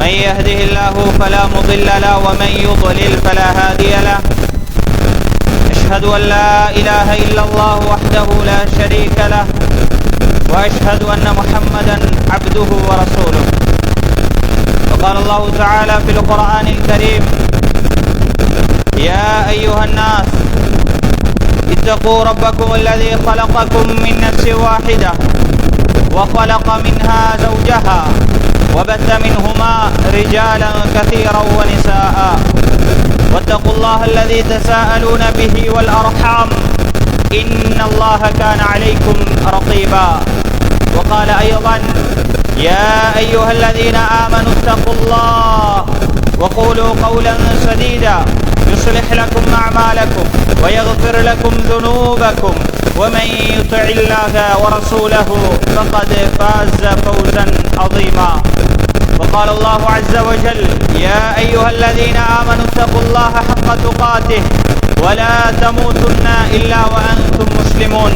من يهده الله فلا مضل له ومن يضلل فلا هادي له. أشهد أن لا إله إلا الله وحده لا شريك له وأشهد أن محمدا عبده ورسوله. وقال الله تعالى في القرآن الكريم يا أيها الناس اتقوا ربكم الذي خلقكم من نفس واحدة. وخلق منها زوجها وبث منهما رجالا كثيرا ونساء. واتقوا الله الذي تساءلون به والأرحام. إن الله كان عليكم رقيبا. وقال أيضا يا أيها الذين آمنوا اتقوا الله وقولوا قولا سديدا. يصلح لكم أعمالكم ويغفر لكم ذنوبكم. ومن يطع الله ورسوله فقد فاز فوزا عظيما. وقال الله عز وجل يا أيها الذين آمنوا اتقوا الله حق تقاته ولا تموتن إلا وأنتم مسلمون.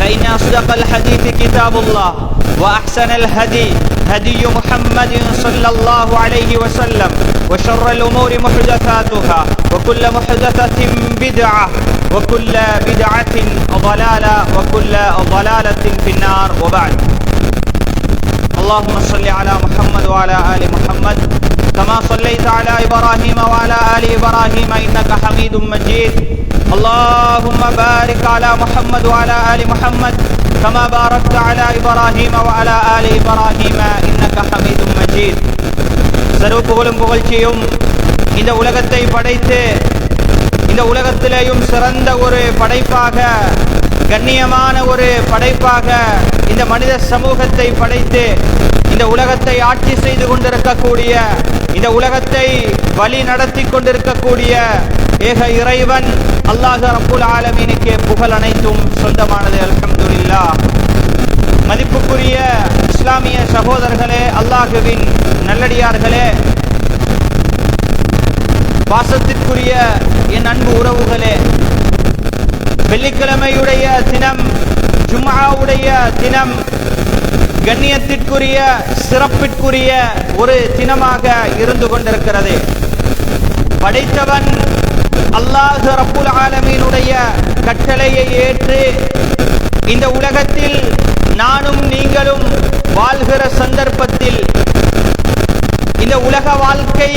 فإن أصدق الحديث كتاب الله وأحسن الهدي هدي محمد صلى الله عليه وسلم وشر الأمور محدثاتها وكل محدثة بدعة وكل بدعة ضلالة وكل ضلالة في النار وبعد اللهم صل على محمد وعلى آل محمد كما صليت على إبراهيم وعلى آل إبراهيم إنك حميد مجيد اللهم بارك على محمد وعلى آل محمد كما باركت على إبراهيم وعلى آل إبراهيم إنك حميد مجيد சர்வ புகழும் புகழ்ச்சியும் இந்த உலகத்தை படைத்து இந்த உலகத்திலேயும் சிறந்த ஒரு படைப்பாக கண்ணியமான ஒரு படைப்பாக இந்த மனித சமூகத்தை படைத்து இந்த உலகத்தை ஆட்சி செய்து கொண்டிருக்கக்கூடிய இந்த உலகத்தை வழி நடத்தி கொண்டிருக்கக்கூடிய ஏக இறைவன் அல்லாஹ் ரப்புல் ஆலமீனுக்கு புகழ் அனைத்தும் சொந்தமானது. அல்ஹம்துலில்லா மதிப்புக்குரிய இஸ்லாமிய சகோதரர்களே அல்லாஹுவின் நல்லடியார்களே பாசத்திற்குரிய என் அன்பு உறவுகளே வெள்ளிக்கிழமையுடைய தினம் ஜும்மாவுடைய தினம் கண்ணியத்திற்குரிய சிறப்பிற்குரிய ஒரு தினமாக இருந்து கொண்டிருக்கிறது. படைத்தவன் அல்லாஹ் ரப்புல் ஆலமீனுடைய கட்டளையை ஏற்று இந்த உலகத்தில் நானும் நீங்களும் வாழ்கிற சந்தர்ப்பத்தில் இந்த உலக வாழ்க்கை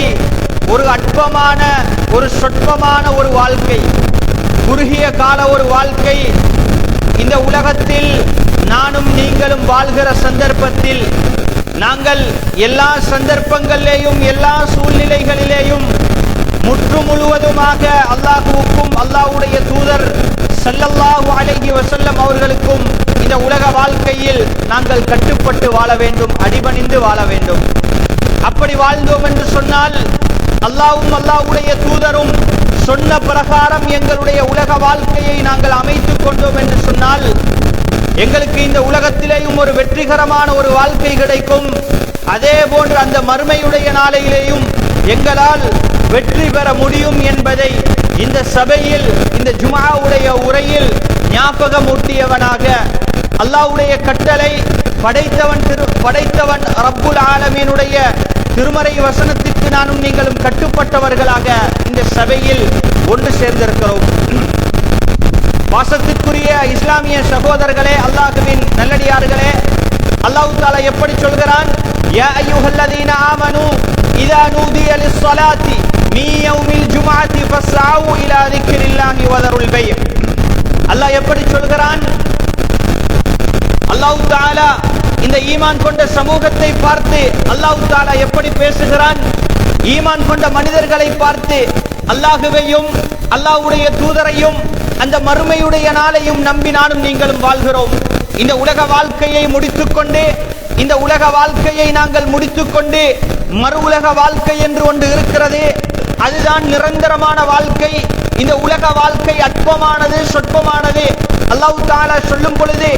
ஒரு அற்பமான ஒரு சொற்பமான ஒரு வாழ்க்கை குறுகிய கால ஒரு வாழ்க்கை. இந்த உலகத்தில் நானும் நீங்களும் வாழ்கிற சந்தர்ப்பத்தில் நாங்கள் எல்லா சந்தர்ப்பங்களிலேயும் எல்லா சூழ்நிலைகளிலேயும் முற்று முழுவதுமாக அல்லாஹுவுக்கும் அல்லாஹுடைய தூதர் சல்லல்லாஹு அழகி வசல்லம் அவர்களுக்கும் இந்த உலக வாழ்க்கையில் நாங்கள் கட்டுப்பட்டு வாழ வேண்டும் அடிபணிந்து வாழ வேண்டும். அப்படி வாழ்ந்தோம் என்று சொன்னால் அல்லாவும் அல்லாவுடைய தூதரும் சொன்ன பிரகாரம் எங்களுடைய உலக வாழ்க்கையை நாங்கள் அமைத்துக் கொண்டோம் என்று சொன்னால் எங்களுக்கு இந்த உலகத்திலேயும் ஒரு வெற்றிகரமான ஒரு வாழ்க்கை கிடைக்கும். அதே போன்று அந்த மறுமையுடைய நாளையிலேயும் எங்களால் வெற்றி பெற முடியும் என்பதை இந்த சபையில் இந்த ஜுமாவுடைய உரையில் ஞாபகமூட்டியவனாக அல்லாவுடைய கட்டளை படைத்தவன் திரு படைத்தவன் ரப்புல் ஆலமீனுடைய திருமறை வசனத்திற்கு நானும் நீங்களும் கட்டுப்பட்டவர்களாக இந்த சபையில் ஒன்று சேர்ந்திருக்கிறோம். வாசத்திற்குரிய இஸ்லாமிய சகோதரர்களே அல்லாஹுவின் நல்லடியார்களே அல்லாஹு தாலா எப்படி சொல்கிறான்? யா அய்யுஹல்லதீன ஆமனு இதா நூதிய லிஸ்ஸலாத்தி மீ யௌமில் ஃபஸ்ஸாவு இலா வதருல் அல்லாஹ் எப்படி சொல்கிறான்? அல்லாஹு தாலா இந்த ஈமான் கொண்ட சமூகத்தை பார்த்து அல்லாஹ் தாலா எப்படி பேசுகிறான்? ஈமான் கொண்ட மனிதர்களை பார்த்து அல்லாஹுவையும் அல்லாஹ்வுடைய தூதரையும் அந்த மறுமையுடைய நாளையும் நம்பி நானும் நீங்களும் வாழ்கிறோம். இந்த உலக வாழ்க்கையை முடித்துக்கொண்டு இந்த உலக வாழ்க்கையை நாங்கள் முடித்துக்கொண்டு மறு உலக வாழ்க்கை என்று ஒன்று இருக்கிறது அதுதான் நிரந்தரமான வாழ்க்கை. இந்த உலக வாழ்க்கை அற்பமானது சொற்பமானது. அல்லாஹ் தாலா சொல்லும் பொழுது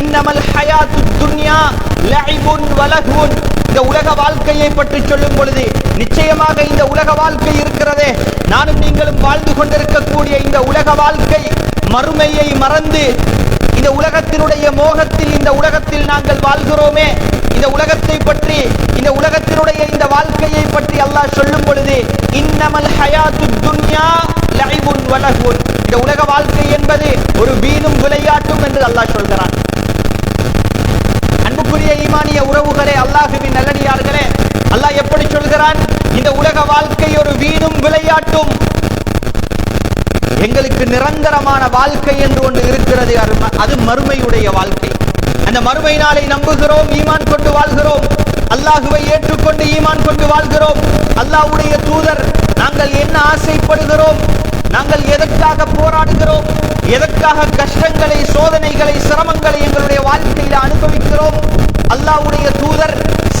இன்னமல் ஹயாத்து துன்யா லைபுன் வலகுன் இந்த உலக வாழ்க்கையை பற்றி சொல்லும் பொழுது நிச்சயமாக இந்த உலக வாழ்க்கை இருக்கிறதே. நானும் நீங்களும் வாழ்ந்து கொண்டிருக்கக்கூடிய இந்த உலக வாழ்க்கை மறுமையை மறந்து இந்த உலகத்தினுடைய மோகத்தில் இந்த உலகத்தில் நாங்கள் வாழ்கிறோமே. இந்த உலகத்தை பற்றி இந்த உலகத்தினுடைய இந்த வாழ்க்கையை பற்றி அல்லாஹ் சொல்லும் பொழுது இன்னமல் ஹயாத்து துன்யா லைவுன் வலகுன். இந்த உலக வாழ்க்கை என்பது ஒரு வீணும் விளையாட்டும் என்று அல்லாஹ் சொல்கிறான். அன்புக்குரிய ஈமானிய உறவுகளே அல்லாஹுவின் நல்லடியார்களே அல்லாஹ் எப்படி சொல்கிறான்? இந்த உலக வாழ்க்கை ஒரு வீணும் விளையாட்டும் எங்களுக்கு நிரந்தரமான வாழ்க்கை என்று ஒன்று இருக்கிறது அது மறுமையுடைய வாழ்க்கை. அந்த மறுமை நாளை நம்புகிறோம் ஈமான் கொண்டு வாழ்கிறோம். அல்லாஹுவை ஏற்றுக்கொண்டு ஈமான் கொண்டு வாழ்கிறோம். அல்லாஹ்வுடைய தூதர் நாங்கள் என்ன ஆசைப்படுகிறோம்? நாங்கள் எதற்காக போராடுகிறோம்? எதற்காக கஷ்டங்களை சோதனைகளை சிரமங்களை எங்களுடைய வாழ்க்கையில அனுபவிக்கிறோம்? அல்லாஹ்வுடைய தூதர்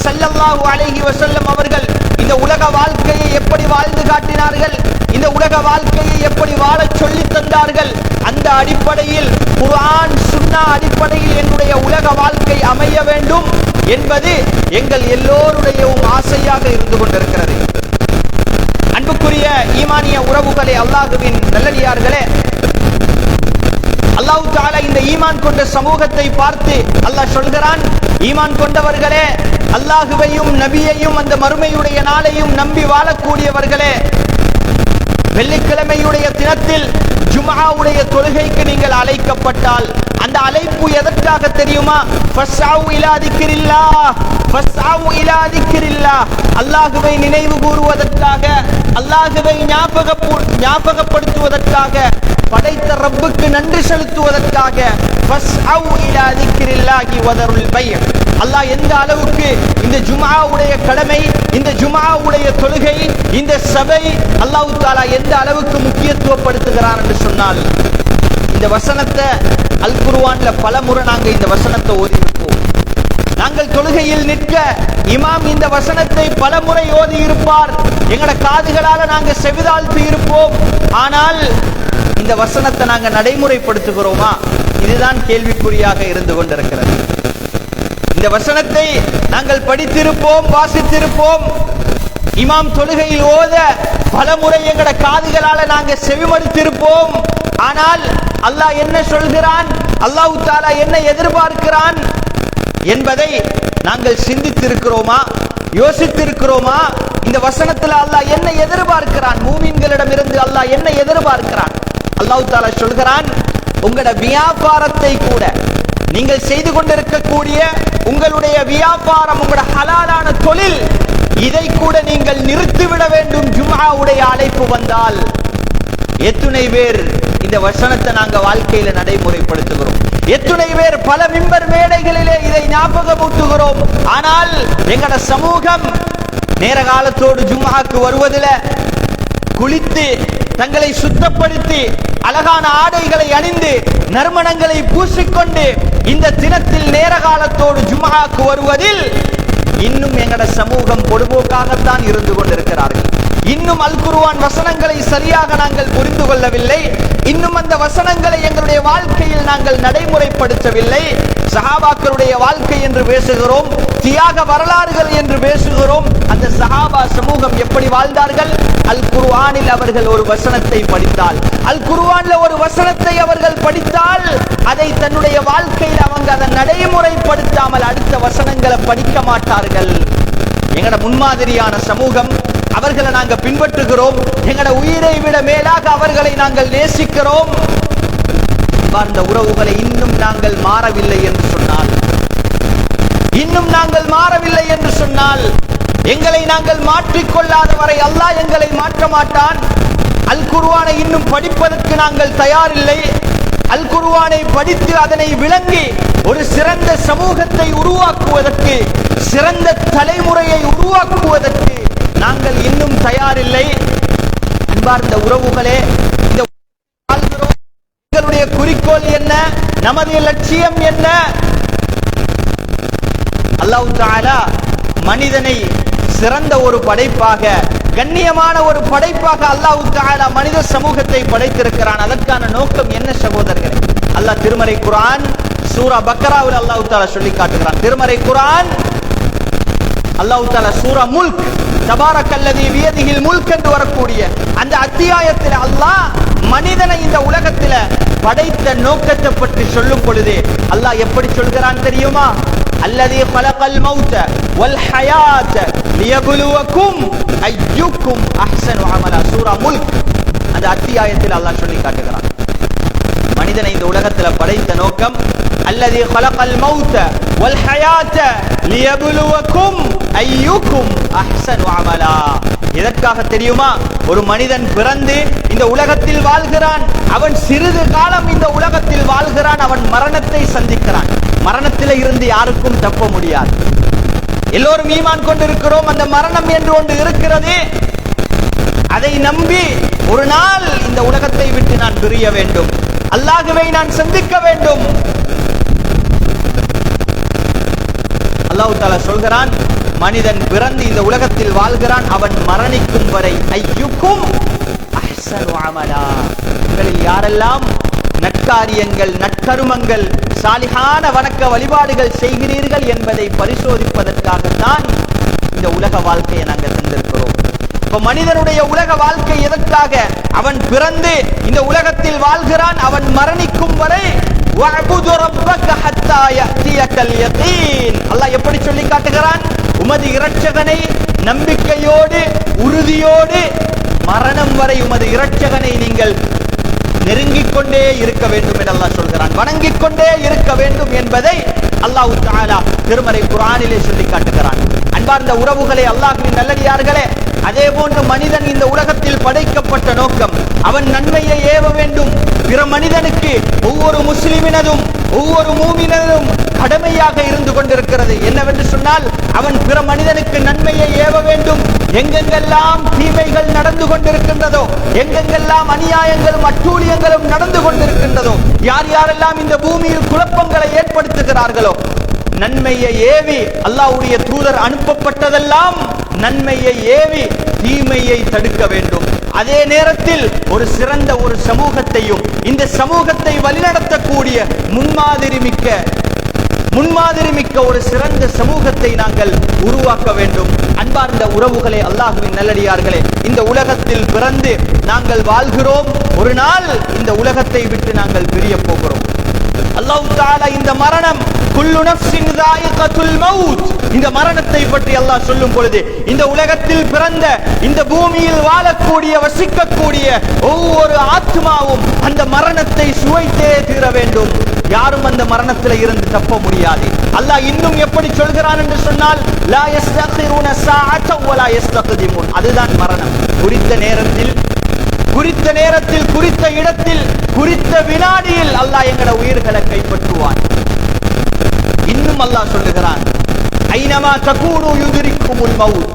சல்லல்லாஹு அலைஹி வசல்லம் அவர்கள் இந்த உலக வாழ்க்கையை எப்படி வாழ்ந்து காட்டினார்கள்? இந்த உலக வாழ்க்கையை எப்படி வாழச் சொல்லி தந்தார்கள்? அந்த அடிப்படையில் குரான் சுன்னா அடிப்படையில் என்னுடைய உலக வாழ்க்கை அமைய வேண்டும் என்பது எங்கள் எல்லோருடையவும் ஆசையாக இருந்து கொண்டிருக்கிறது. அன்புக்குரிய ஈமானிய உறவுகளே அல்லாஹுவின் நல்லடியார்களே அல்லாஹு தாலா இந்த ஈமான் கொண்ட சமூகத்தை பார்த்து அல்லாஹ் சொல்கிறான் ஈமான் கொண்டவர்களே அல்லாஹுவையும் நபியையும் அந்த மறுமையுடைய நாளையும் நம்பி வாழக்கூடியவர்களே வெள்ளிக்கிழமையுடைய தினத்தில் ஜுமாவுடைய தொழுகைக்கு நீங்கள் அழைக்கப்பட்டால் அந்த அழைப்பு எதற்காக தெரியுமா? அல்லாஹுவை நினைவு கூறுவதற்காக அல்லாஹுவை ஞாபக ஞாபகப்படுத்துவதற்காக படைத்த ரப்புக்கு நன்றி செலுத்துவதற்காக அல்லாஹ் எந்த அளவுக்கு இந்த ஜுமாவுடைய கடமை இந்த ஜுமாவுடைய தொழுகை இந்த சபை அல்லாஹு தாலா எந்த அளவுக்கு முக்கியத்துவப்படுத்துகிறான் என்று சொன்னால் இந்த வசனத்தை அல் குருவான்ல பல முறை நாங்கள் இந்த வசனத்தை ஓதியிருப்போம். நாங்கள் தொழுகையில் நிற்க இமாம் இந்த வசனத்தை பல முறை ஓதி இருப்பார் எங்கட காதுகளால் நாங்கள் செவிதாழ்த்து இருப்போம். ஆனால் இந்த வசனத்தை நாங்கள் நடைமுறைப்படுத்துகிறோமா? இதுதான் கேள்விக்குறியாக இருந்து கொண்டிருக்கிறது. இந்த வசனத்தை நாங்கள் படித்திருப்போம் வாசித்திருப்போம். இமாம் தொழுகையில் ஓத பல முறை எங்கட காதுகளால நாங்க செவிமடுத்திருப்போம். ஆனால் அல்லாஹ் என்ன சொல்கிறான்? அல்லாஹ் தாலா என்ன எதிர்பார்க்கிறான்? என்பதை நாங்கள் சிந்தித்திருக்கிறோமா? யோசித்திருக்கிறோமா? இந்த வசனத்தில் அல்லாஹ் என்ன எதிர்பார்க்கிறான்? மூமின்களிடமிருந்து அல்லாஹ் என்ன எதிர்பார்க்கிறான்? அல்லாஹு தாலா சொல்கிறான் உங்களோட வியாபாரத்தை கூட நீங்கள் செய்து கொண்டிருக்கக்கூடிய உங்களுடைய வியாபாரம் உங்களோட ஹலாலான தொழில் இதை கூட நீங்கள் நிறுத்திவிட வேண்டும். ஜும்ஹாவுடைய அழைப்பு வந்தால் எத்துணை பேர் இந்த வசனத்தை நாங்கள் வாழ்க்கையில நடைமுறைப்படுத்துகிறோம். எத்துணை பேர் பல மிம்பர் மேடைகளிலே இதை ஞாபகமூட்டுகிறோம். ஆனால் எங்கட சமூகம் நேர காலத்தோடு ஜும்மாக்கு வருவதில் குளித்து தங்களை சுத்தப்படுத்தி அழகான ஆடைகளை அணிந்து நறுமணங்களை பூசிக்கொண்டு இந்த தினத்தில் நேர காலத்தோடு ஜும்ஆக்கு வருவதில் இன்னும் எங்கட சமூகம் பொடுபோக்காகத்தான் இருந்து கொண்டிருக்கிறார்கள். இன்னும் அல் குருவான் வசனங்களை சரியாக நாங்கள் புரிந்து கொள்ளவில்லை. இன்னும் அந்த வசனங்களை எங்களுடைய வாழ்க்கையில் நாங்கள் நடைமுறைப்படுத்தவில்லை. சஹாபாக்களுடைய வாழ்க்கை என்று பேசுகிறோம் தியாக வரலாறுகள் என்று பேசுகிறோம். அந்த சஹாபா சமூகம் எப்படி வாழ்ந்தார்கள்? அல் குருவானில் அவர்கள் ஒரு வசனத்தை படித்தால். அல் குருவான்ல ஒரு வசனத்தை அவர்கள் படித்தால் அதை தன்னுடைய வாழ்க்கையில் அவங்க அதை நடைமுறைப்படுத்தாமல் அடுத்த வசனங்களை படிக்க மாட்டார்கள். எங்கட முன்மாதிரியான சமூகம் அவர்களை நாங்கள் பின்பற்றுகிறோம். எங்கட உயிரை விட மேலாக அவர்களை நாங்கள் நேசிக்கிறோம். அந்த உறவுகளை இன்னும் நாங்கள் மாறவில்லை என்று சொன்னால் இன்னும் நாங்கள் மாறவில்லை என்று சொன்னால் எங்களை நாங்கள் மாற்றிக்கொள்ளாத வரை அல்லாஹ் எங்களை மாற்ற மாட்டான். அல் குருவானை இன்னும் படிப்பதற்கு நாங்கள் தயாரில்லை. அல் குருவானை படித்து அதனை விளங்கி ஒரு சிறந்த சமூகத்தை உருவாக்குவதற்கு சிறந்த தலைமுறையை உருவாக்குவதற்கு நாங்கள் இன்னும் தயாரில்லை. அன்பார்ந்த உறவுகளே இந்த எங்களுடைய குறிக்கோள் என்ன? நமது லட்சியம் என்ன? அல்லாஹ் மனிதனை சிறந்த ஒரு படைப்பாக கண்ணியமான ஒரு படைப்பாக அல்லாஹு தாலா மனித சமூகத்தை படைத்திருக்கிறான். அதற்கான நோக்கம் என்ன சகோதரர்களே? அல்லாஹ் திருமறை குரான் சூரா பக்கராவில் அல்லாஹ் தாலா சொல்லி காட்டுகிறான். திருமறை குரான் அல்லாஹ் தாலா சூரா முல்க் தபாரக்கல்லதி வியதிகில் முல்க் என்று வரக்கூடிய அந்த அத்தியாயத்தில் அல்லாஹ் மனிதனை இந்த உலகத்துல படைத்த நோக்கத்தை பற்றி சொல்லும் பொழுது அல்லாஹ் எப்படி சொல்கிறான் தெரியுமா? அல்லது பலகல் மௌத்த வல் ஹயாத் லியபுலுவக்கும் ஐயுக்கும் அஹ்சன் அமலா. சூரா முல்க். அந்த அத்தியாயத்தில் அல்லாஹ் சொல்லி காட்டுகிறான். மனிதனை இந்த உலகத்துல படைத்த நோக்கம் அல்லது பலகல் மௌத்த வல் ஹயாத் லியபுலுவக்கும் ஐயுக்கும் அஹ்சன் வாமலா எதற்காக தெரியுமா? ஒரு மனிதன் பிறந்து இந்த உலகத்தில் வாழ்கிறான். அவன் சிறிது காலம் இந்த உலகத்தில் வாழ்கிறான். அவன் மரணத்தை சந்திக்கிறான். மரணத்தில இருந்து யாருக்கும் தப்ப முடியாது. எல்லோரும் ஈமான் கொண்டிருக்கிறோம். அந்த மரணம் என்று ஒன்று இருக்கிறது. அதை நம்பி ஒரு நாள் இந்த உலகத்தை விட்டு நான் பிரிய வேண்டும். அல்லாகவே நான் சந்திக்க வேண்டும். அல்லாஹு தாலா சொல்கிறான் மனிதன் பிறந்து இந்த உலகத்தில் வாழ்கிறான் அவன் மரணிக்கும் வரை. ஐயுக்கும் உங்களில் யாரெல்லாம் நற்காரியங்கள் நற்கருமங்கள் சாலிகான வணக்க வழிபாடுகள் செய்கிறீர்கள் என்பதை பரிசோதிப்பதற்காகத்தான் இந்த உலக வாழ்க்கையை நாங்கள் தந்திருக்கிறோம். இப்ப மனிதனுடைய உலக வாழ்க்கை எதற்காக? அவன் பிறந்து இந்த உலகத்தில் வாழ்கிறான் அவன் மரணிக்கும் வரை. வஅபுது ரப்பக ஹத்தா யஅதியக்கல் யகீன் அல்லாஹ் எப்படி சொல்லி காட்டுகிறான்? உமது இரட்சகனை நம்பிக்கையோடு உறுதியோடு மரணம் வரை உமது இரட்சகனை நீங்கள் நெருங்கிக் கொண்டே இருக்க வேண்டும் என்று அல்லாஹ் சொல்கிறான். வணங்கிக் கொண்டே இருக்க வேண்டும் என்பதை அல்லாஹ் தஆலா திருமறை குரானிலே சொல்லி காட்டுகிறான். அன்பார்ந்த உறவுகளே அல்லாஹுவின் நல்லடியார்களே அதே போன்று மனிதன் இந்த உலகத்தில் படைக்கப்பட்ட நோக்கம் அவன் நன்மையை ஏவ வேண்டும். பிற மனிதனுக்கு ஒவ்வொரு முஸ்லிமினதும் ஒவ்வொரு மூமினதும் கடமையாக இருந்து கொண்டிருக்கிறது. என்னவென்று சொன்னால் அவன் பிற மனிதனுக்கு நன்மையை ஏவ வேண்டும். எங்கெங்கெல்லாம் தீமைகள் நடந்து கொண்டிருக்கின்றதோ எங்கெங்கெல்லாம் அநியாயங்களும் அட்டூழியங்களும் நடந்து கொண்டிருக்கின்றதோ யார் யாரெல்லாம் இந்த பூமியில் குழப்பங்களை ஏற்படுத்துகிறார்களோ நன்மையை ஏவி அல்லாஹ்வுடைய தூதர் அனுப்பப்பட்டதெல்லாம் நன்மையை ஏவி தீமையை தடுக்க வேண்டும். அதே நேரத்தில் ஒரு சிறந்த ஒரு சமூகத்தையும் இந்த சமூகத்தை வழிநடத்தக்கூடிய முன்மாதிரி மிக்க முன்மாதிரி மிக்க ஒரு சிறந்த சமூகத்தை நாங்கள் உருவாக்க வேண்டும். அன்பார்ந்த உறவுகளே அல்லாஹுவின் நல்லடியார்களே இந்த உலகத்தில் பிறந்து நாங்கள் வாழ்கிறோம். ஒரு நாள் இந்த உலகத்தை விட்டு நாங்கள் பிரிய போகிறோம். அல்லாஹ் தஆலா இந்த மரணம் குல்லு நஃப்ஸின் தாயிகத்துல் மவுத் இந்த மரணத்தை பற்றி அல்லாஹ் சொல்லும் பொழுது இந்த உலகத்தில் பிறந்த இந்த பூமியில் வாழக்கூடிய வசிக்கக்கூடிய ஒவ்வொரு ஆத்மாவும் அந்த மரணத்தை சுவைத்தே தீர வேண்டும். யாரும் அந்த மரணத்தில் இருந்து தப்ப முடியாது. அல்லாஹ் இன்னும் எப்படி சொல்கிறான் என்று சொன்னால் லா யஸ்தகிருன சாஅத வலா யஸ்தக்திமுன். அதுதான் மரணம். குறித்த நேரத்தில் குறித்த நேரத்தில் குறித்த இடத்தில் குறித்த வினாடியில் அல்லாஹ் எங்கட உயிர்களை கைப்பற்றுவான். இன்னும் அல்லாஹ் சொல்லுகிறான் ஐநமா தகூடு யுதிரிக்கும் உள் மவுத்.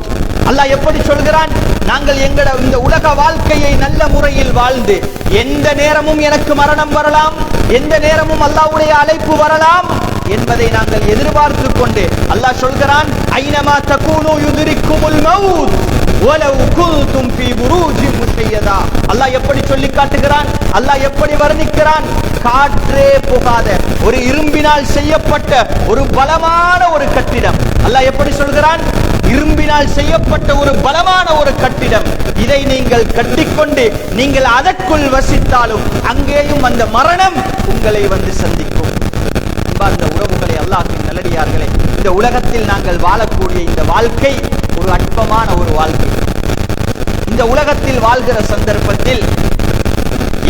அல்லாஹ் எப்படி சொல்கிறான் நாங்கள் எங்கட இந்த உலக வாழ்க்கையை நல்ல முறையில் வாழ்ந்து எந்த நேரமும் எனக்கு மரணம் வரலாம் எந்த நேரமும் அல்லாஹ்வுடைய அழைப்பு வரலாம் என்பதை நாங்கள் எதிர்பார்த்து கொண்டு அல்லாஹ் சொல்கிறான் ஐனமா தகூனு யுதிரிக்குமுல் மவுத் வலவ் குல்தும் ஃபீ புரூஜின் செய்யதா? அல்லாஹ் எப்படி சொல்லி காட்டுகிறான்? அல்லாஹ் எப்படி வர்ணிக்கிறான்? காற்றே போகாத ஒரு இரும்பினால் செய்யப்பட்ட ஒரு பலமான ஒரு கட்டிடம். அல்லாஹ் எப்படி சொல்கிறான்? இரும்பினால் செய்யப்பட்ட ஒரு பலமான ஒரு கட்டிடம். இதை நீங்கள் கட்டிக்கொண்டு நீங்கள் அதற்குள் வசித்தாலும் அங்கேயும் அந்த மரணம் உங்களை வந்து சந்திக்கும். அந்த உறவுகளை அல்லாஹின் நல்லடியார்களே இந்த உலகத்தில் நாங்கள் வாழக்கூடிய இந்த வாழ்க்கை ஒரு அற்பமான ஒரு வாழ்க்கை. இந்த உலகத்தில் வாழ்கிற சந்தர்ப்பத்தில்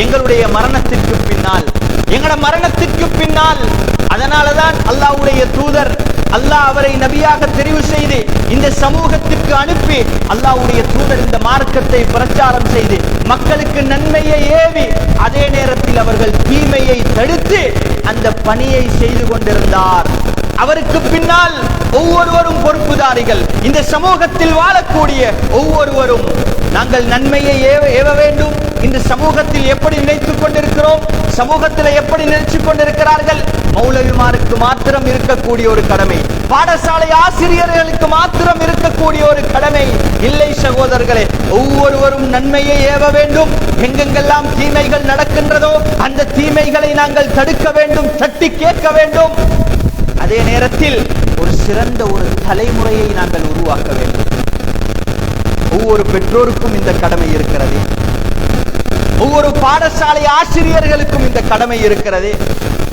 எங்களுடைய மரணத்திற்கு பின்னால் எங்கட மரணத்திற்கு பின்னால் அதனாலதான் அல்லாவுடைய தூதர் அல்லாஹ் அவரை நபியாக தெரிவு செய்து இந்த சமூகத்திற்கு அனுப்பி அல்லாவுடைய தூதர் இந்த மார்க்கத்தை பிரச்சாரம் செய்து மக்களுக்கு நன்மையை ஏவி அதே நேரத்தில் அவர்கள் தீமையை தடுத்து அந்த பணியை செய்து கொண்டிருந்தார். அவருக்கு பின்னால் ஒவ்வொருவரும் பொறுப்புதாரிகள். இந்த சமூகத்தில் வாழக்கூடிய ஒவ்வொருவரும் நாங்கள் நன்மையை ஏவ ஏவ வேண்டும். இன்று சமூகத்தில் எப்படி நினைத்துக் கொண்டிருக்கிறோம்? சமூகத்தில் எப்படி நினைச்சு கொண்டிருக்கிறார்கள்? மௌலவிமாருக்கு மாத்திரம் இருக்கக்கூடிய ஒரு கடமை. பாடசாலை ஆசிரியர்களுக்கு மாத்திரம் இருக்கக்கூடிய ஒரு கடமை. இல்லை சகோதரர்களே ஒவ்வொருவரும் நன்மையை ஏவ வேண்டும். எங்கெங்கெல்லாம் தீமைகள் நடக்கின்றதோ அந்த தீமைகளை நாங்கள் தடுக்க வேண்டும் தட்டி கேட்க வேண்டும். அதே நேரத்தில் ஒரு சிறந்த ஒரு தலைமுறையை நாங்கள் உருவாக்க வேண்டும். ஒவ்வொரு பெற்றோருக்கும் இந்த கடமை இருக்கிறது. ஒவ்வொரு பாடசாலை ஆசிரியர்களுக்கும் இந்த கடமை இருக்கிறது.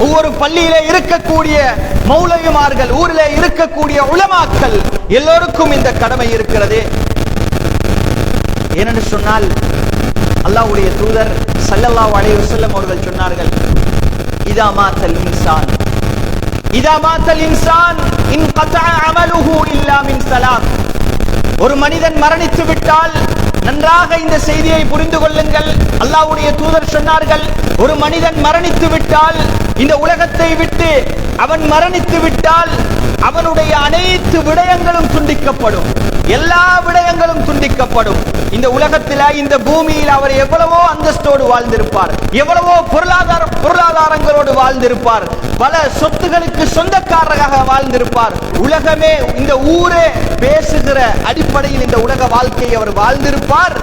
ஒவ்வொரு பள்ளியிலே இருக்கக்கூடிய மௌலவிமார்கள் ஊரிலே இருக்கக்கூடிய உளமாக்கள் எல்லோருக்கும் இந்த கடமை இருக்கிறது. ஏனென்று சொன்னால் அல்லாஹ்வுடைய தூதர் சல்லல்லா அலைஹி செல்லம் அவர்கள் சொன்னார்கள் இதா மாத்தல் இன்சான். இதா மாத்தல் இன்சான் இன் கதா அமலுஹு இல்லா மின் ஒரு மனிதன் மரணித்து விட்டால் நன்றாக இந்த செய்தியை புரிந்து கொள்ளுங்கள். அல்லாவுடைய தூதர் சொன்னார்கள் ஒரு மனிதன் மரணித்து விட்டால் இந்த உலகத்தை விட்டு அவன் மரணித்து விட்டால் அவனுடைய அனைத்து விடயங்களும் துண்டிக்கப்படும். எல்லா விடயங்களும் துண்டிக்கப்படும். இந்த உலகத்தில் இந்த பூமியில் அவர் எவ்வளவோ அந்தஸ்தோடு வாழ்ந்திருப்பார். எவ்வளவோ பொருளாதார பொருளாதாரங்களோடு வாழ்ந்திருப்பார். பல சொத்துகளுக்கு சொந்தக்காரராக வாழ்ந்திருப்பார். உலகமே இந்த ஊரே பேசுகிற அடிப்படையில் இந்த உலக வாழ்க்கையை அவர் வாழ்ந்திருப்பார்.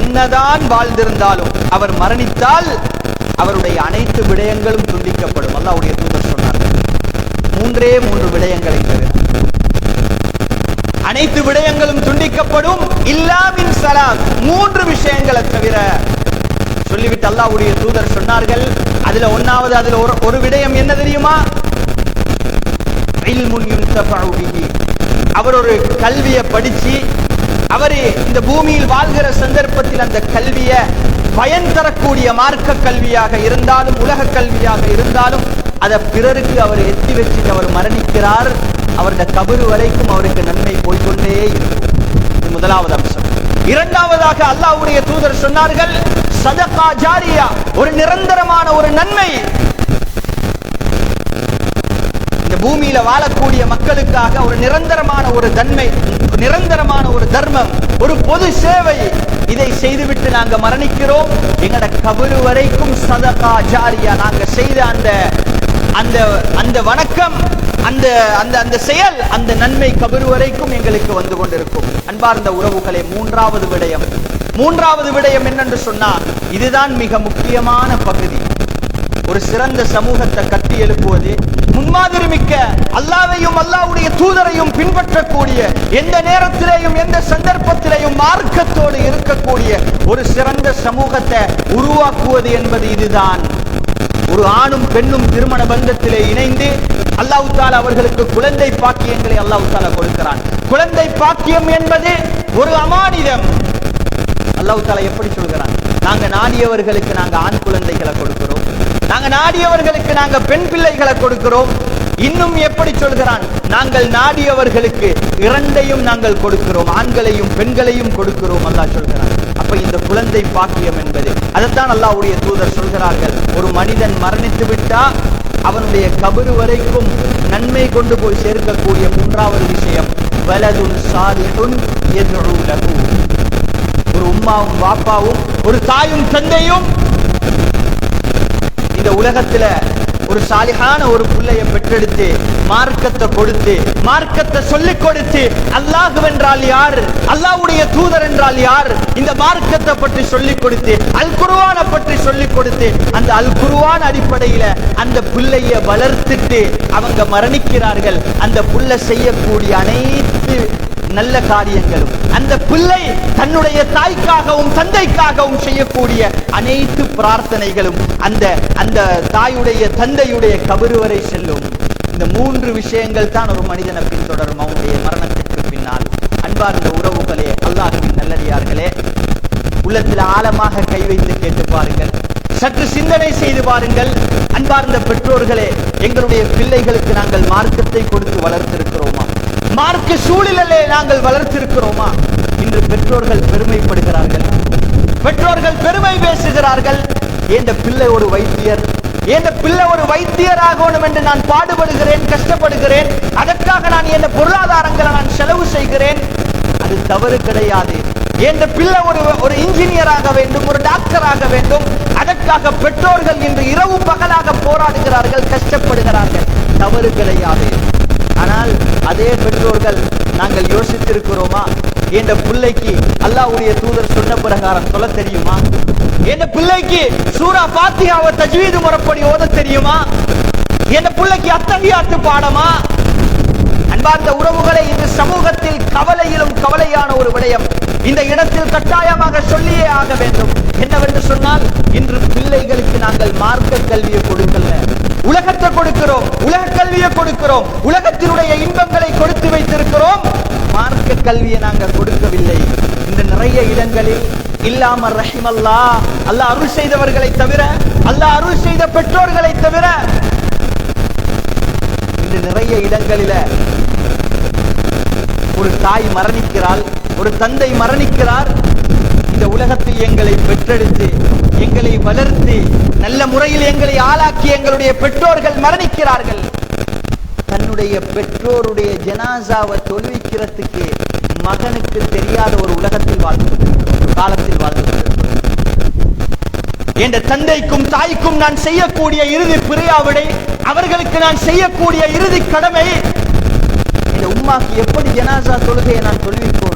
என்னதான் வாழ்ந்திருந்தாலும் அவர் மரணித்தால் அவருடைய அனைத்து விடயங்களும் துண்டிக்கப்படும். அல்லாவுடைய தூதர் மூன்றே மூன்று விடயங்களை தவிர அனைத்து விடயங்களும் துண்டிக்கப்படும் இல்லாமின் சலாம் மூன்று விஷயங்களை தவிர. சொல்லிவிட்டு அல்லாவுடைய தூதர் சொன்னார்கள் அதுல ஒன்னாவது அதுல ஒரு விடயம் என்ன தெரியுமா? அவர் ஒரு கல்வியை படிச்சு அவர் இந்த பூமியில் வாழ்கிற சந்தர்ப்பத்தில் அந்த கல்வியை பயன் தரக்கூடிய மார்க்க கல்வியாக இருந்தாலும் உலக கல்வியாக இருந்தாலும் அதை பிறருக்கு அவர் எத்தி வச்சுட்டு அவர் மரணிக்கிறார். அவருடைய கபறு வரைக்கும் அவருக்கு நன்மை போய்கொண்டே இருக்கும் இது முதலாவது அம்சம். இரண்டாவதாக அல்லாவுடைய தூதர் சொன்னார்கள் சதகா ஜாரியா. ஒரு நிரந்தரமான ஒரு நன்மை. இந்த பூமியில வாழக்கூடிய மக்களுக்காக ஒரு நிரந்தரமான ஒரு தன்மை நிரந்தரமான ஒரு தர்மம் ஒரு பொது சேவை. இதை செய்துவிட்டு நாங்க மரணிக்கிறோம். எங்களோட கபரு வரைக்கும் சதகா ஜாரியா. நாங்க செய்த அந்த அந்த அந்த வணக்கம் அந்த அந்த அந்த செயல் அந்த நன்மை கபரு வரைக்கும் எங்களுக்கு வந்து கொண்டிருக்கும். அன்பார்ந்த உறவுகளை மூன்றாவது விடயம். மூன்றாவது விடயம் என்னென்று சொன்னால் இதுதான் மிக முக்கியமான பகுதி. ஒரு சிறந்த சமூகத்தை கட்டி எழுப்புவது முன்மாதிரி மிக்க அல்லாவையும் அல்லாவுடைய தூதரையும் பின்பற்றக்கூடிய எந்த நேரத்திலேயும் எந்த சந்தர்ப்பத்திலேயும் மார்க்கத்தோடு இருக்கக்கூடிய ஒரு சிறந்த சமூகத்தை உருவாக்குவது என்பது இதுதான். ஒரு ஆணும் பெண்ணும் திருமண பந்தத்திலே இணைந்து அல்லாஹு தாலா அவர்களுக்கு குழந்தை பாக்கியங்களை அல்லாஹு தாலா கொடுக்கிறான். குழந்தை பாக்கியம் என்பது ஒரு அமானிதம். அல்லாஹு தாலா எப்படி சொல்கிறான்? நாங்க நாடியவர்களுக்கு நாங்க ஆண் குழந்தைகளை கொடுக்கிறோம். நாங்க நாடியவர்களுக்கு நாங்க பெண் பிள்ளைகளை கொடுக்கிறோம். இன்னும் எப்படி சொல்கிறான்? நாங்கள் நாடியவர்களுக்கு இரண்டையும் நாங்கள் கொடுக்கிறோம். ஆண்களையும் பெண்களையும் கொடுக்கிறோம். அல்லாஹ் சொல்கிறான். அப்ப இந்த குழந்தை பாக்கியம் என்பது அதைத்தான் அல்லாவுடைய தூதர் சொல்கிறார்கள். ஒரு மனிதன் மரணித்து விட்டா அவனுடைய கபரு வரைக்கும் நன்மை கொண்டு போய் சேர்க்கக்கூடிய மூன்றாவது விஷயம் வலதுன் சாலிஹுன் யதுஉ ஒரு உம்மாவும் பாப்பாவும் ஒரு தாயும் தந்தையும் இந்த உலகத்துல ஒரு சாலிகான ஒரு பிள்ளைய பெற்றெடுத்து மார்க்கத்தை கொடுத்து மார்க்கத்தை சொல்லிக் கொடுத்து அல்லாஹ் என்றால் யார்? அல்லாஹ்வுடைய தூதர் என்றால் யார்? இந்த மார்க்கத்தை பற்றி சொல்லிக் கொடுத்து அல் குருவானை பற்றி சொல்லிக் கொடுத்து அந்த அல் குருவான் அடிப்படையில அந்த பிள்ளைய வளர்த்துட்டு அவங்க மரணிக்கிறார்கள். அந்த புள்ள செய்யக்கூடிய அனைத்து நல்ல காரியங்களும். அந்த பிள்ளை தன்னுடைய தாய்க்காகவும் தந்தைக்காகவும் செய்யக்கூடிய அனைத்து பிரார்த்தனைகளும் அந்த அந்த தாயுடைய தந்தையுடைய கபரு வரை செல்லும். இந்த மூன்று விஷயங்கள் தான் ஒரு மனிதனை பின்தொடரும். அவனுடைய மரணத்திற்கு பின்னால் அன்பார்ந்த உறவுகளே அல்லாஹின் நல்லடியார்களே உள்ளத்தில் ஆழமாக கை வைத்து கேட்டு பாருங்கள். சற்று சிந்தனை செய்து பாருங்கள். அன்பார்ந்த பெற்றோர்களே எங்களுடைய பிள்ளைகளுக்கு நாங்கள் மார்க்கத்தை கொடுத்து வளர்த்திருக்கிறோமா? மார்க்க சூழலிலே நாங்கள் வளர்த்திருக்கிறோமா? இன்று பெற்றோர்கள் பெருமைப்படுகிறார்கள். பெற்றோர்கள் பெருமை பேசுகிறார்கள். என்ற பிள்ளை ஒரு வைத்தியர் என்ற பிள்ளை ஒரு வைத்தியர் ஆகணும் என்று நான் பாடுபடுகிறேன் கஷ்டப்படுகிறேன். அதற்காக நான் என் பொருளாதாரங்களை நான் செலவு செய்கிறேன். அது தவறு கிடையாது. என்ற பிள்ளை ஒரு ஒரு இன்ஜினியர் ஆக வேண்டும் ஒரு டாக்டர் ஆக வேண்டும். அதற்காக பெற்றோர்கள் இன்று இரவு பகலாக போராடுகிறார்கள் கஷ்டப்படுகிறார்கள். தவறு கிடையாது. ஆனால் அதே பெற்றோர்கள் நாங்கள் யோசித்திருக்கிறோமா? என்ற பிள்ளைக்கு அல்லாவுடைய தூதர் சொன்ன பிரகாரம் சொல்ல தெரியுமா? என் பிள்ளைக்கு சூரா பாத்தியாவை தஜ்வீது முறைப்படி ஓத தெரியுமா? என் பிள்ளைக்கு அத்தகையாத்து பாடமா? அன்பார்ந்த உறவுகளை இந்த சமூகத்தில் கவலையிலும் கவலையான ஒரு விடயம். இந்த இடத்தில் கட்டாயமாக சொல்லியே ஆக வேண்டும். என்னவென்று சொன்னால் இன்று பிள்ளைகளுக்கு நாங்கள் மார்க்க கல்வியை கொடுக்கல. உலகத்தை கொடுக்கிறோம் உலக கல்வியை கொடுக்கிறோம் உலகத்தினுடைய இன்பங்களை கொடுத்து வைத்திருக்கிறோம். மார்க்க கல்வியை நாங்கள் கொடுக்கவில்லை. இந்த நிறைய இடங்களில் இல்லாம ரஹிமல்லா அல்லாஹ் அருள் செய்தவர்களை தவிர அல்லாஹ் அருள் செய்த பெற்றோர்களை தவிர இன்று நிறைய இடங்களில ஒரு தாய் மரணிக்கிறாள் ஒரு தந்தை மரணிக்கிறார். இந்த உலகத்தில் எங்களை பெற்றெடுத்து எங்களை வளர்த்து நல்ல முறையில் எங்களை ஆளாக்கி எங்களுடைய பெற்றோர்கள் மரணிக்கிறார்கள். தன்னுடைய பெற்றோருடைய ஜனாசாவை தொழுவிக்கிறதுக்கு மகனுக்கு தெரியாத ஒரு உலகத்தில் வாழ்ந்து காலத்தில் வாழ்ந்து என்ற தந்தைக்கும் தாய்க்கும் நான் செய்யக்கூடிய இறுதி பிரியாவிடை அவர்களுக்கு நான் செய்யக்கூடிய இறுதி கடமை இந்த உம்மாக்கு எப்படி ஜனாசா தொழுகையை நான் தொழுவிப்போம்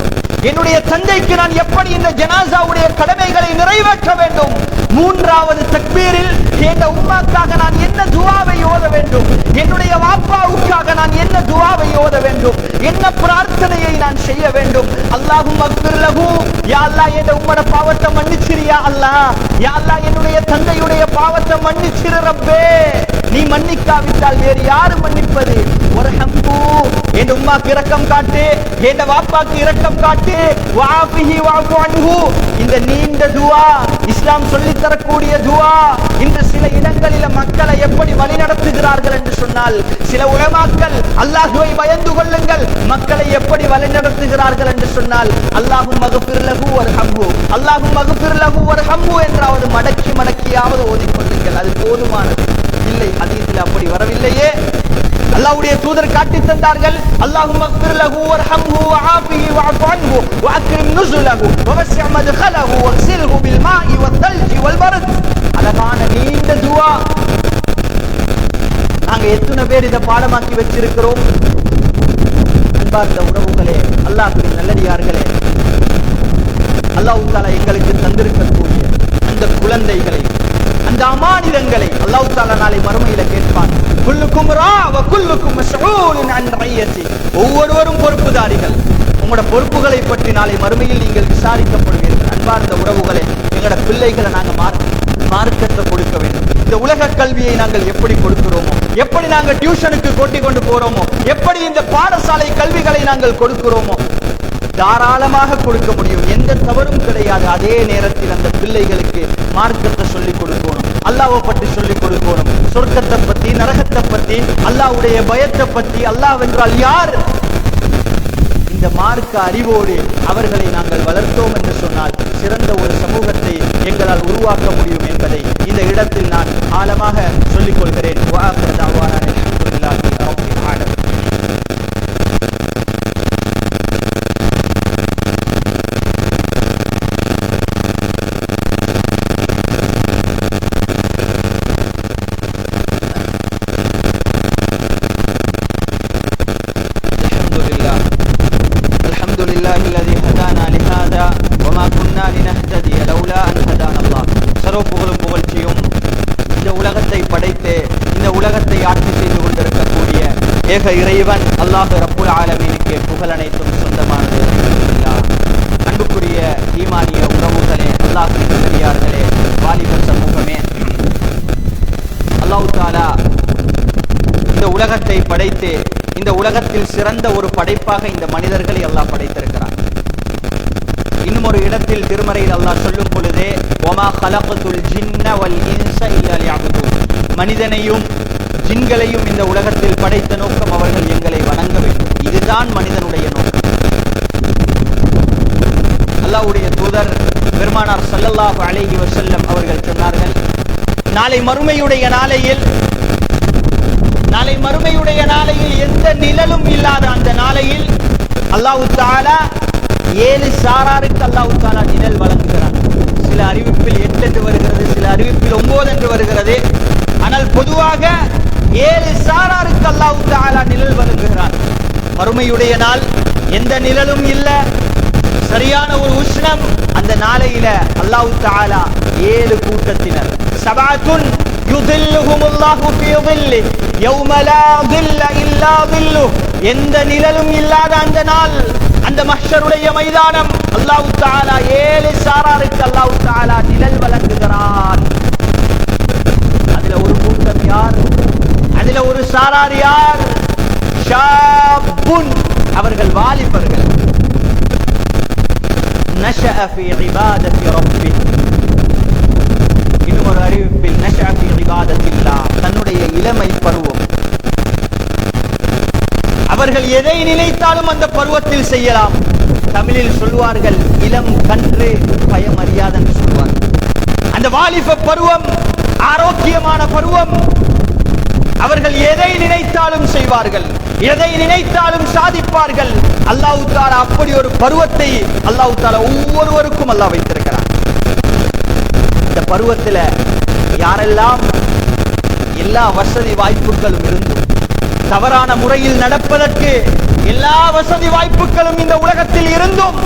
என்னுடைய தந்தைக்கு நான் எப்படி இந்த ஜனாசாவுடைய கடமைகளை நிறைவேற்ற வேண்டும்? மூன்றாவது தக்பீரில் என் உம்மாக்காக நான் என்ன துவாவை ஓத வேண்டும்? என்னுடைய வாப்பாவுக்காக நான் என்ன துவாவை ஓத வேண்டும்? என்ன பிரார்த்தனையை நான் செய்ய வேண்டும்? அல்லாஹும் அக்பிர்லகு யா அல்லா என் உம்மட பாவத்தை மன்னிச்சிரியா அல்லாஹ் யா அல்லா என்னுடைய தந்தையுடைய பாவத்தை மன்னிச்சிரு ரப்பே. மன்னிக்காவிட்டால் வேறு யாரு மன்னிப்பது? ஒரு ஹம்பு. என் உம்மாக்கு இரக்கம் காட்டு. என் வாப்பாக்கு இரக்கம் காட்டு. வாபிஹி வாபு அன்ஹு. இந்த நீண்ட துவா இஸ்லாம் சொல்லி தரக்கூடிய துவா இன்று சில இடங்களில மக்களை எப்படி வழிநடத்துகிறார்கள் என்று சொன்னால் சில உலமாக்கள் அல்லாஹுவை பயந்து கொள்ளுங்கள் மக்களை எப்படி வழிநடத்துகிறார்கள் என்று சொன்னால் அல்லாஹும் மகபிர் லகு ஒரு ஹம்பு அல்லாஹும் மகபிர் லகு ஒரு ஹம்பு என்றாவது மடக்கி மடக்கியாவது ஓதிக்கொள்ளுங்கள் அது போதுமானது. வரவில்லை ஹதீஸில் அப்படி வரவில்லையே. அல்லாஹ்வுடைய தூதர் காட்டி தந்தார்கள் அல்லாஹும் மக்பிர் லஹு வர்ஹம்ஹு வஆஃபிஹி வஅஃபு அன்ஹு வஅக்ரிம் நுஸுலஹு வவஸ்ஸி மத்கலஹு வக்ஸில்ஹு பில் மாஇ வத்தல்ஜி வல் பரத் அழகான நீண்ட துஆ நாங்க எத்தனை பேர் இதை பாடமாக்கி வச்சிருக்கிறோம்? அன்பார்ந்த உறவுகளே அல்லாஹ்வின் நல்லடியார்களே அல்லாஹ் தாலா எங்களுக்கு தந்திருக்கக்கூடிய அந்த குழந்தைகளை அந்த அமானிதங்களை அல்லாஹ் தாலா நாளை மறுமையில கேட்பான். குல்லுக்கும் ரா வ குல்லுக்கும் மஸ்ஊலுன் அன் ரய்யத்தி ஒவ்வொருவரும் பொறுப்புதாரிகள். உங்களோட பொறுப்புகளை பற்றி நாளை மறுமையில் நீங்கள் விசாரிக்கப்படுவீர்கள். அன்பார்ந்த உறவுகளை எங்களோட பிள்ளைகளை நாங்கள் மார்க்க மார்க்கத்தை கொடுக்க வேண்டும். இந்த உலக கல்வியை நாங்கள் எப்படி கொடுக்கிறோமோ எப்படி நாங்கள் டியூஷனுக்கு கொட்டி கொண்டு போறோமோ எப்படி இந்த பாடசாலை கல்விகளை நாங்கள் கொடுக்கிறோமோ தாராளமாக கொடுக்க முடியும். எந்த தவறும் கிடையாது. அதே நேரத்தில் அந்த பிள்ளைகளுக்கு மார்க்கத்தை சொல்லிக் கொடுக்கணும் அல்லாவை பற்றி சொல்லிக் கொடுக்கணும். சொர்க்கத்தை பத்தி நரகத்தை பத்தி அல்லாஹ்வுடைய பயத்தை பத்தி அல்லாஹ் என்றால் யார்? இந்த மார்க்க அறிவோடு அவர்களை நாங்கள் வளர்த்தோம் என்று சொன்னால் சிறந்த ஒரு சமூகத்தை எங்களால் உருவாக்க முடியும் என்பதை இந்த இடத்தில் நான் ஆழமாக சொல்லிக் கொள்கிறேன். உலகத்தில் சிறந்த ஒரு படைப்பாக இந்த மனிதர்களை எல்லாம் படைத்திருக்கிறார் இன்னும் ஒரு இடத்தில் திருமறையில் அல்லாஹ் சொல்லும் பொழுதே ஒமா கலகத்துல் ஜின்ன வல் இன்ச இல்லா மனிதனையும் ஜின்களையும் இந்த உலகத்தில் படைத்த நோக்கம் அவர்கள் எங்களை வணங்க வேண்டும். இதுதான் மனிதனுடைய நோக்கம். அல்லாவுடைய தூதர் பெருமானார் சல்லல்லாஹு அலேஹி வசல்லம் அவர்கள் சொன்னார்கள் நாளை மறுமையுடைய நாளையில் நாளை மறுமையுடைய நாளையில் எந்த நிழலும் இல்லாத அந்த நாளையில் அல்லாஹு தாலா ஏழு சாராருக்கு அல்லாஹு தாலா நிழல் வழங்குகிறான். சில அறிவிப்பில் எட்டு என்று வருகிறது அறிவிப்பில் ஒன்பது என்று வருகிறது. ஆனால் பொதுவாக ஏழு சாராருக்கு அல்லாஹு தாலா நிழல் வழங்குகிறான். மறுமையுடைய நாள் எந்த நிழலும் இல்லை. சரியான ஒரு உஷ்ணம் அந்த நாளையில அல்லாஹு தாலா ஏழு கூட்டத்தினர். சபாத்துன் யுதில்லுஹும் அல்லாஹு ஃபீ தில்லி யௌம லா தில்ல இல்லா தில்லு எந்த நிழலும் இல்லாத அந்த நாள் அந்த மஷருடைய மைதானம் அல்லாஹ் தாலா ஏழு சாராருக்கு அல்லாஹ் தாலா நிழல் வழங்குகிறான் அதுல ஒரு கூட்டம் யார் அதுல ஒரு சாரார் யார் அவர்கள் வாலிபர்கள் நஷஅ ஃபீ இபாதத்தி ரப்பிஹி ஒரு அறிவிப்பில் தன்னுடைய இளமை பருவம். அவர்கள் எதை நினைத்தாலும் அந்த பருவத்தில் செய்யலாம். தமிழில் சொல்வார்கள் இளம் கன்று பயம் அறியாதன்னு சொல்வார்கள். அந்த வாலிப பருவம் ஆரோக்கியமான பருவம். அவர்கள் எதை நினைத்தாலும் செய்வார்கள் எதை நினைத்தாலும் சாதிப்பார்கள். அல்லாஹு அப்படி ஒரு பருவத்தை அல்லாஹு ஒவ்வொருவருக்கும் அல்லா வைத்திருக்கிறார் இந்த பருவத்துல யாரெல்லாம் எல்லா வசதி வாய்ப்புகளும் இருந்தும் தவறான முறையில் நடப்பதற்கு எல்லா வசதி வாய்ப்புகளும் இந்த உலகத்தில் இருந்தும்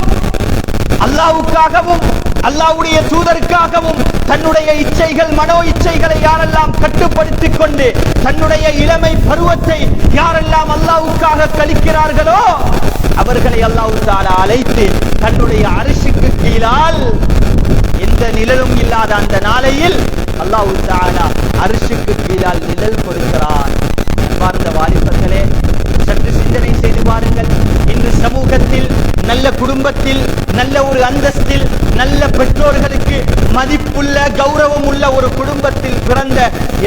அல்லாவுக்காகவும் அல்லாவுடைய தூதருக்காகவும் தன்னுடைய இச்சைகள் மனோ இச்சைகளை யாரெல்லாம் கட்டுப்படுத்திக் கொண்டு தன்னுடைய இளமை பருவத்தை யாரெல்லாம் அல்லாவுக்காக கழிக்கிறார்களோ அவர்களை அல்லாஹ் அழைத்து தன்னுடைய அரிசிக்கு கீழால் எந்த நிழலும் இல்லாத அந்த நாளையில் அல்லாஹ் தாலா அரிசிக்கு கீழால் நிழல் கொடுக்கிறார் பார்ந்த வாலிபர்களே சற்று சிந்தனை செய்து பாருங்கள். இன்று சமூகத்தில் நல்ல குடும்பத்தில் நல்ல ஒரு அந்தஸ்தில் நல்ல பெற்றோர்களுக்கு மதிப்புள்ள கௌரவம் உள்ள ஒரு குடும்பத்தில் பிறந்த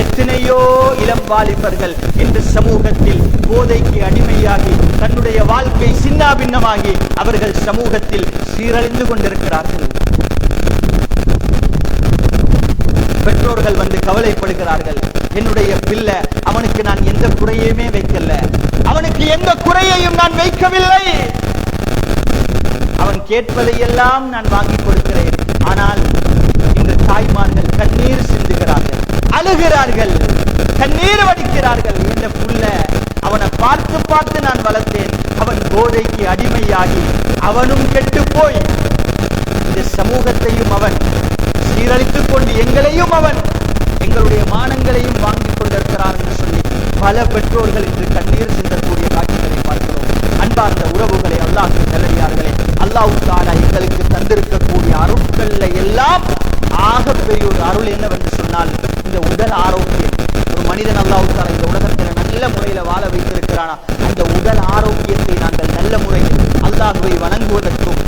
எத்தனையோ இளம் வாலிபர்கள் இன்று சமூகத்தில் போதைக்கு அடிமையாகி தன்னுடைய வாழ்க்கை சின்னாபின்னமாகி அவர்கள் சமூகத்தில் சீரழிந்து கொண்டிருக்கிறார்கள். பெற்றோர்கள் வந்து கவலைப்படுகிறார்கள். என்னுடைய பிள்ளை அவனுக்கு நான் எந்த குறையுமே வைக்கல. அவனுக்கு எந்த குறையையும் நான் வைக்கவில்லை. அவன் கேட்பதையெல்லாம் நான் வாங்கி கொடுக்கிறேன். ஆனால் இந்த தாய்மார்கள் கண்ணீர் சிந்துகிறார்கள். அழுகிறார்கள். கண்ணீர் வடிக்கிறார்கள். இந்த புள்ள அவனை பார்த்து பார்த்து நான் வளர்த்தேன். அவன் போதைக்கு அடிமையாகி அவனும் கெட்டு போய் இந்த சமூகத்தையும் அவன் சீரழித்துக் கொண்டு எங்களையும் அவன் எங்களுடைய மானங்களையும் வாங்கிக் கொண்டிருக்கிறார் என்று சொல்லி பல பெற்றோர்கள் இன்று கண்ணீர் சிந்தக்கூடிய காட்சிகளை பார்க்கிறோம். அன்பார்ந்த உறவுகளை அல்லாஹ் நல்லடியார்களே அல்லாஹ் தாலா எங்களுக்கு தந்திருக்கக்கூடிய அருட்கள்ல எல்லாம் ஆகப்பெரிய ஒரு அருள் என்னவென்று சொன்னால் இந்த உடல் ஆரோக்கியம். ஒரு மனிதன் அல்லாஹ் தாலா இந்த உலகத்தில் நல்ல முறையில வாழ வைத்திருக்கிறானா? அந்த உடல் ஆரோக்கியத்தை நாங்கள் நல்ல முறையில் அல்லாஹுவை வணங்குவதற்கும்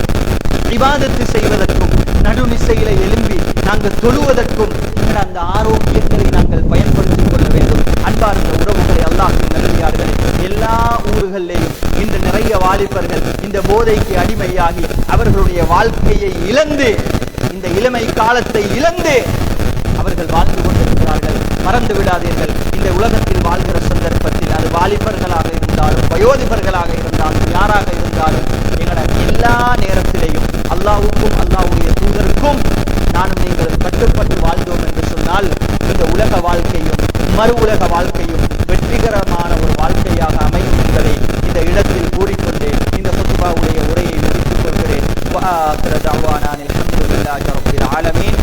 விவாதத்து செய்வதற்கும் நடுநிசையில எழும்பி நாங்கள் தொழுவதற்கும் எங்கள் அந்த ஆரோக்கியங்களை நாங்கள் பயன்படுத்திக் கொள்ள வேண்டும். அன்பார்ந்த உறவுகளை அல்லாஹின் நல்லடியார்களே எல்லா ஊர்களிலேயும் இன்று நிறைய வாலிபர்கள் இந்த போதைக்கு அடிமையாகி அவர்களுடைய வாழ்க்கையை இழந்து இந்த இளமை காலத்தை இழந்து அவர்கள் வாழ்ந்து கொண்டிருக்கிறார்கள். மறந்து விடாதீர்கள். இந்த உலகத்தில் வாழ்கிற சந்தர்ப்பத்தில் அது வாலிபர்களாக இருந்தாலும் வயோதிபர்களாக இருந்தாலும் யாராக இருந்தாலும் எல்லா நேரத்திலையும் அல்லாவுக்கும் அல்லாவுடைய தூதருக்கும் நானும் நீங்களும் கட்டுப்பட்டு வாழ்ந்தோம் என்று சொன்னால் இந்த உலக வாழ்க்கையும் மறு உலக வாழ்க்கையும் வெற்றிகரமான ஒரு வாழ்க்கையாக அமையும் என்பதை இந்த இடத்தில் கூறிக்கொண்டு இந்த குத்துபாவுடைய உரையை முடித்துக் கொள்கிறேன். ஆலமீன்.